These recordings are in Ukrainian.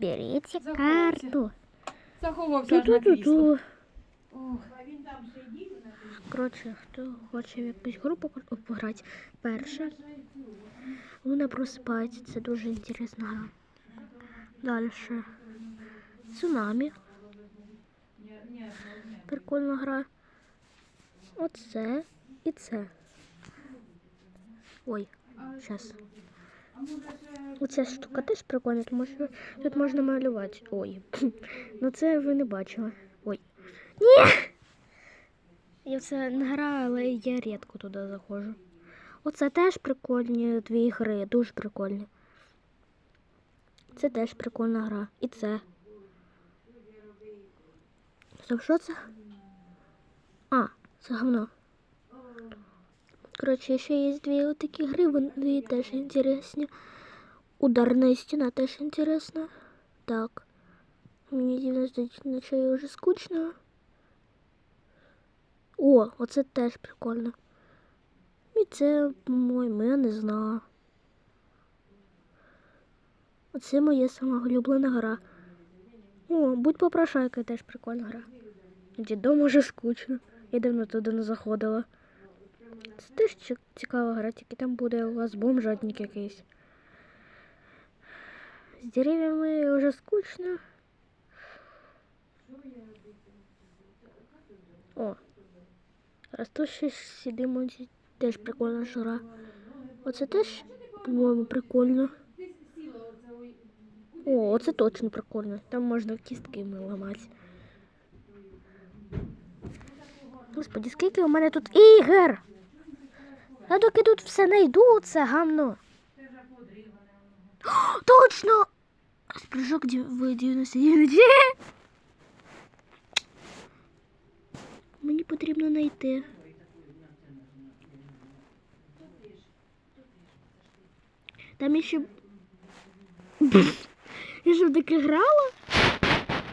Беріть карту. Заховався аж на крісло. Коротше, хто хоче в якусь групу пограти, перша. Луна просипається, це дуже інтересна гра. Далі. Цунамі. Прикольна гра. Оце і це. Ой, зараз. Оця штука теж прикольна, тому що тут можна малювати. Ой. Ну це ви не бачили. Ой. Ні! Я в це не граю, але я рідко туди заходжу. Оце теж прикольні дві гри, дуже прикольні. Це теж прикольна гра. І це. Стоп, що це? А, це говно. Коротше, ще є дві такі гри, вони теж інтересні. Ударна стіна теж інтересна. Так. Мені дивно здається, наче я вже скучно. О, оце теж прикольно. І це, по-моєму, я не знаю. Оце моя сама улюблена гра. О, будь попрошайка теж прикольна гра. Дідом уже скучно. Я давно туди не заходила. Це теж ці- цікава гра, тільки там буде у вас бомжатник якийсь. З дерев'ями вже скучно. О, ростущі сидимо теж прикольна жара. Оце теж, по-моєму, прикольно. О, оце точно прикольно. Там можна кістки ламати. Господи, скільки у мене тут ігор? Я доки тут все найду, це гамно. О, точно! Спрыжок в 99. Мені потрібно знайти. Там я ще. Я що таке грала?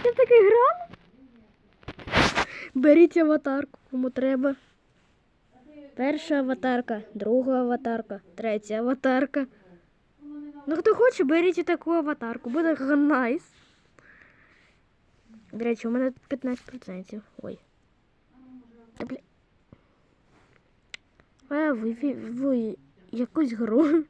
Я таке грала? Беріть аватарку, кому треба. Перша аватарка, друга аватарка, третя аватарка. Ну хто хоче, беріть таку аватарку. Буде найс. До речі, у мене тут 15%. Ой. Та бля. А ви, ви, ви якусь гру.